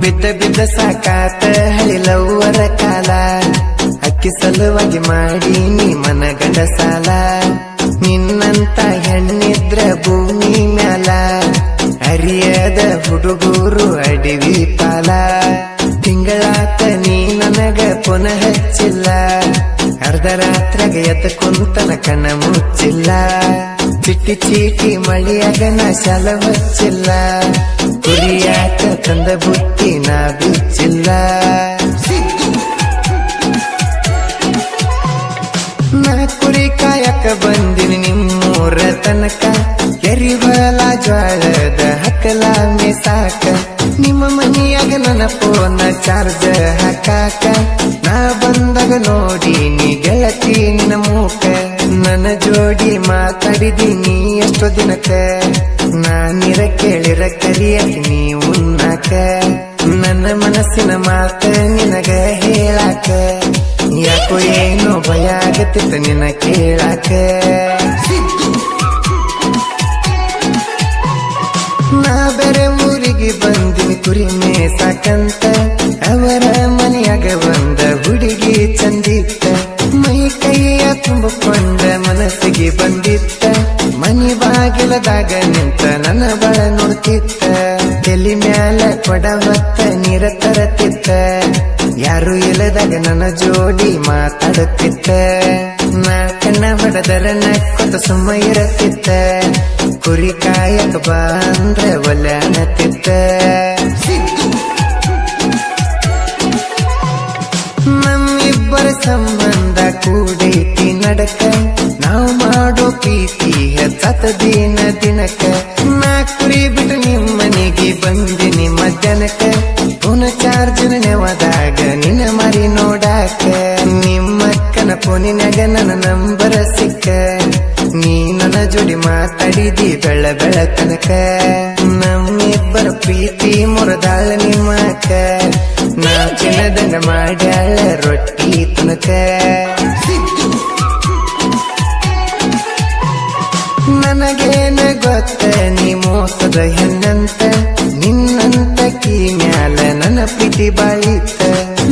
ಬಿದ್ದ ಬಿದ್ದ ಸಾಕಾತ ಹಳಿಲವ್ವರ ಕಾಲ. ಅಕ್ಕಿ ಸಲುವಾಗಿ ಮಾಡಿ ನೀ ಮನಗಡ ಸಾಲ. ನಿನ್ನಂತ ಹೆಣ್ಣಿದ್ರ ಭೂಮಿ ಮ್ಯಾಲ. ಅರಿಯದ ಹುಡುಗೂರು ಅಡಿವಿ ಪಾಲ. ತಿಂಗಳಾತ ನೀ ನನಗ ಪುನಃ ಹಚ್ಚಿಲ್ಲ. ಅರ್ಧ ರಾತ್ರಿಗೆ ಎದ್ದ ಕುಂತನ ಕಣ ಮುಚ್ಚಿಲ್ಲ. ಚಿಟ್ಟಿ ಚೀಟಿ ಮಳಿಯಾಗ ನಾ ಶಾಲ ಹಚ್ಚಿಲ್ಲ ಕುರಿಯಾಕ ತಂದ ಬುತ್ತಿ ನಾ ಬಿಚ್ಚಿಲ್ಲ ನಾ ಕುರಿ ಕಾಯಕ ಬಂದಿನಿ ನಿಮ್ಮೂರ ತನಕ. ಎರಿಬಲ ಜ್ವಾಳದ ಹಕ್ಕಲ ಸಾಕ. ನಿಮ್ಮ ಮನೆಯಾಗ ನನ್ನ ಫೋನ್ ಚಾರ್ಜ್ ಹಾಕಾಕ. ನಾ ಬಂದಾಗ ನೋಡಿ ನೀ ಗೆಳತಿ ನಿನ್ನ ಮೂಕ. ನನ್ನ ಜೋಡಿ ಮಾತಾಡಿದೀನಿ ಎಷ್ಟೋ ದಿನಕ್ಕೆ. ನಾನಿರ ಕೇಳಿರ ಕರಿಯಕ್ಕೆ ನೀ ನನ್ನ ಮನಸ್ಸಿನ ಮಾತ ನಿನಗ ಹೇಳಾಕ ಯಾಕೋ ಏನೋ ಭಯ ಆಗತ್ತಿತ್ತ ನಿನ ಕೇಳಾಕ ನಾ ಬೇರೆ ಊರಿಗೆ ಬಂದಿನಿ ಕುರಿ ಮೇಸಾಕಂತ ಅವರ ಮನೆಯಾಗ ಬಂದ ಹುಡುಗಿ ಚಂದಿತ್ತ. ಮೈ ಕೈಯ ತುಂಬಿಕೊಂಡ ಮನಸ್ಸಿಗೆ ಬಂದಿತ್ತ. ಮನಿ ಬಾಗಿಲದಾಗ ನಿಂತ ನನ್ನ ಬಳ ನೋಡ್ತಿತ್ತ. ತಲಿ ಮ್ಯಾಲ ಕೊಡ ಹೊತ್ತ ನೀರ ತರತಿತ್ತ. ಯಾರು ಇಲ್ಲದಾಗ ನನ್ನ ಜೋಡಿ ಮಾತಾಡುತ್ತಿತ್ತ. ನಾ ಕಣ್ಣ ಹೊಡೆದರ ನಕ್ಕೊತ ಸುಮ್ಮ ಇರತ್ತಿತ್ತ ಕುರಿ ಕಾಯಕ ಬಾ ಅಂದ್ರ ಒಲ್ಲೆ ಅನ್ನತ್ತಿತ್ತ ನಮ್ಮಿಬ್ಬರ ಸಂಬಂಧ ಕೂಡಿ ನಡಕ ನಾವು ಮಾಡೋ ಪ್ರೀತಿ ಹೆಚ್ಚತ ದಿನ ದಿನಕ ನಾ ಕುರಿ ಬಿಟ್ಟು ನಿಮ್ಮನೆಗೆ ಬಂದಿನಿ ಮಧ್ಯಾಹ್ನಕ್ಕ ಪುನಃ ಚಾರ್ಜ್ ನೆವದಾಗ ನಿನ್ನ ಮರಿ ನೋಡಾಕ ನಿಮ್ಮಕ್ಕನ ಫೋನಿನಾಗ ನನ್ನ ನಂಬರ ಸಿಕ್ಕ. ನೀ ನನ್ನ ಜೋಡಿ ಮಾತಾಡಿದಿ ಬೆಳ ಬೆಳ ತನಕ. ನಮ್ಮಿಬ್ಬರ ಪ್ರೀತಿ ಮುರದಾಳ ನಿಮ್ಮಕ್ಕ. ನಾ ಚಿನ್ನದಂಗ ಮಾಡ್ಯಾಳ ರೊಟ್ಟಿ. ಪ್ರೀತಿ ಬಾಳಿತ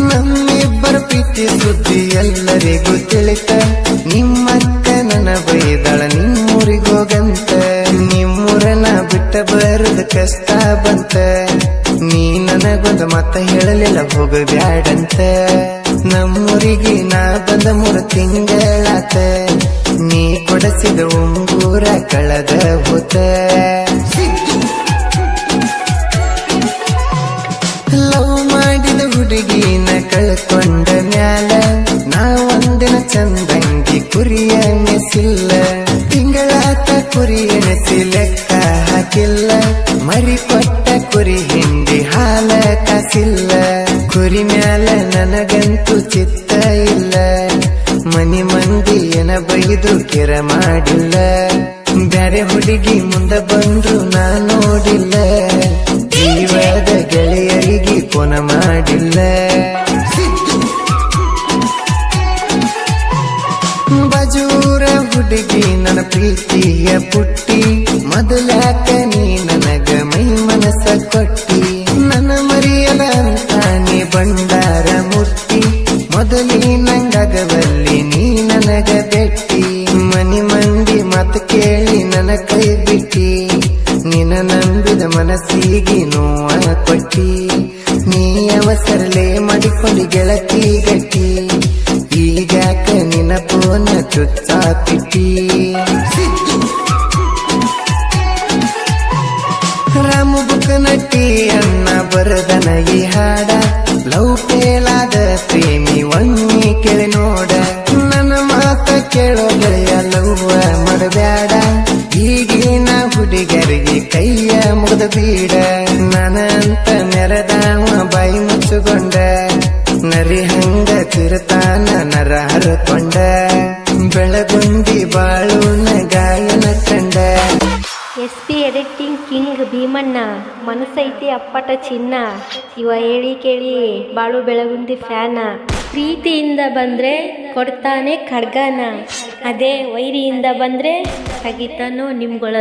ನಮ್ಮಿಬ್ಬರ ಪ್ರೀತಿ ಸುದ್ದಿ ಎಲ್ಲರಿಗೂ ತಿಳಿತ. ನಿಮ್ಮಕ್ಕ ನನ್ನ ಬೈದಾಳ ನಿಮ್ಮೂರಿಗೋಗಂತ ನಿಮ್ಮೂರನ ಬಿಟ್ಟ ಬರದ ಕಷ್ಟ ಬಂತ. ನೀ ನನಗೊಂದು ಮತ್ತ ಹೇಳಲಿಲ್ಲ ಹೋಗ ಬ್ಯಾಡಂತ ನಮ್ಮೂರಿಗೆ ನಾ ಬಂದ ಮೂರು ತಿಂಗಳಾತ. ನೀ ಕೊಡಸಿದ ಉಂಗೂರ ಕಳೆದ ಹೋತ ಒಂದಿನ ಚಂದಂಗಿ ಕುರಿಯ ನೆಸಿಲ್ಲ. ತಿಂಗಳಾತ ಕುರಿ ಎಣಸಿ ಲೆಕ್ಕ ಹಾಕಿಲ್ಲ. ಮರಿ ಕೊಟ್ಟ ಕುರಿ ಹಿಂಡಿ ಹಾಲ ಕಾಸಿಲ್ಲ. ಕುರಿ ಮ್ಯಾಲ ನನಗಂತೂ ಚಿತ್ತ ಇಲ್ಲ. ಮನಿ ಮಂದಿ ಏನ ಬೈದು ಕೆರ ಮಾಡಿಲ್ಲ. ಬ್ಯಾರೆ ಹುಡುಗಿ ಮುಂದ ಬಂದ್ರು ಹುಡುಗಿ ನನ್ನ ಪ್ರೀತಿಯ ಪುಟ್ಟಿ. ಮೊದಲಾಕ ನೀ ನನಗ ಮೈ ಮನಸ್ಸ ಕೊಟ್ಟಿ. ನನ್ನ ಮರಿಯದ ನೀ ಬಂಡಾರ ಮುಟ್ಟಿ. ಮೊದಲಿನಂಗಾಗವಲ್ಲಿ ನೀ ನನಗ ಬೆಟ್ಟಿ. ಮನಿ ಮಂದಿ ಮತ ಕೇಳಿ ನನ್ನ ಕೈ ಬಿಟ್ಟಿ. ನಿನ್ನ ನಂಬಿದ ಮನಸ್ಸಿಗೆ ನೋವ ಕೊಟ್ಟಿ. ನೀ ಅವಸರಲೇ ಮಾಡಿಕೊಂಡು ಗೆಳತಿ ಗಟ್ಟಿ. ಈಗಾಕ ನಿನ್ನ ಪೋನ ಚುಚ್ಚಾಪಿಟ್ಟಿ ರಾಮ ಬುಕ್ ನಟಿ ಅಣ್ಣ ಬರದನ ಈ ಹಾಡ. ಲವ್ ಪೇಲಾದ ಪ್ರೇಮಿ ಒಮ್ಮೆ ಕೇಳಿ ನೋಡ. ನನ್ನ ಮಾತ ಕೇಳೋ ಗೆಳೆಯ ಲವ್ ಮಾಡಬ್ಯಾಡ. ಈಗಿನ ಹುಡುಗರಿಗೆ ಕೈಯ ಮುಗ್ದ ಬೀಡ. ನನಂತ ನೆರೆದಾವ ಬಾಯಿ ಮುಚ್ಚುಕೊಂಡ. ನರಿ ಹಂಗ ತಿರುತಾನ ನರ ಹರಕೊಂಡ. ಬೆಳಗುಂದಿ ಬಾಳು ಗಾಯನ ಕಂಡ. S P editing king Bhimanna ಮನಸ್ಸೈತಿ ಅಪ್ಪಟ ಚಿನ್ನ. ಇವ ಹೇಳಿ ಕೇಳಿ ಬಾಳು ಬೆಳಗುಂದಿ ಫ್ಯಾನ. ಪ್ರೀತಿಯಿಂದ ಬಂದ್ರೆ ಕೊಡ್ತಾನೆ ಖಡ್ಗಾನ. ಅದೇ ವೈರಿಯಿಂದ ಬಂದ್ರೆ ತೆಗಿತಾನೋ ನಿಮ್ಗಳ